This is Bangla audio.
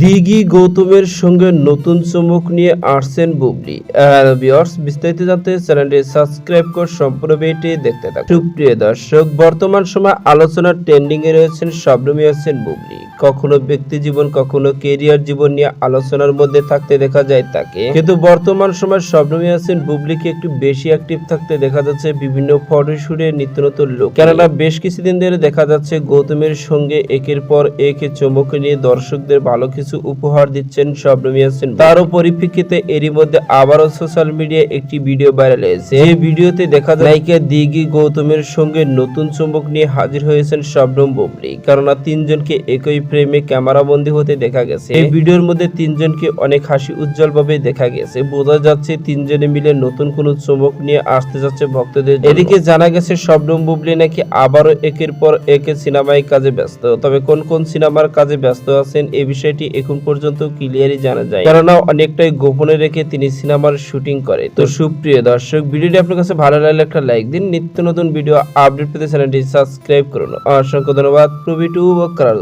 দিঘি গৌতমের সঙ্গে নতুন চমক নিয়ে আসছেন বুবলি। বিস্তারিত জানতে চ্যানেলটি সাবস্ক্রাইব করে সম্পূর্ণ দেখতে থাকুন। সুপ্রিয় দর্শক, বর্তমান সময় আলোচনার ট্রেন্ডিং এ রয়েছেন শবনমী আছেন বুবলি। কখনো ব্যক্তি জীবন, কখনো কেরিয়ার জীবন নিয়ে আলোচনার মধ্যে থাকতে দেখা যায় তাকে। কিন্তু বর্তমান সময় শবনমী আছেন বুবলিকে একটু বেশি অ্যাক্টিভ থাকতে দেখা যাচ্ছে বিভিন্ন ফটোশুটে নিত্য নতুন লোক কেননা বেশ কিছুদিন ধরে দেখা যাচ্ছে গৌতমের সঙ্গে একের পর এক চমক নিয়ে দর্শকদের ভালো কিছু উপহার দিচ্ছেন শবনমী হাসান তারও পরিপ্রেক্ষিতে এরই মধ্যে আবারও সোশ্যাল মিডিয়ায় একটি ভিডিও ভাইরাল হয়েছে। এই ভিডিওতে দেখা যায় নায়িকা দিঘি গৌতমের সঙ্গে নতুন চমক নিয়ে হাজির হয়েছেন শবনম বুবলি। কেননা তিনজনকে একই ফ্রেমে ক্যামেরাবন্দি হতে দেখা গেছে। এই ভিডিওর মধ্যে তিনজনকে অনেক হাসি উজ্জ্বল ভাবে দেখা গেছে। বোঝা যাচ্ছে তিনজনে মিলে নতুন কোনো চমক নিয়ে আসতে যাচ্ছে ভক্তদের এদিকে জানা গেছে শবনম বুবলি নাকি আবারও একের পর একে সিনেমায় কাজে ব্যস্ত। তবে কোন কোন সিনেমার কাজে ব্যস্ত আছেন এই বিষয়টি এখন পর্যন্ত ক্লিয়ারই জানা যায়। কেননা অনেকটাই গোপনে রেখে তিনি সিনেমার শুটিং করে। তো সুপ্রিয় দর্শক ভিডিওটি আপনার কাছে ভালো লাগলে একটা লাইক দিন। নিত্য নতুন ভিডিও আপডেট পেতে চ্যানেলটি সাবস্ক্রাইব করুন। অসংখ্য ধন্যবাদ। প্রবি টু করার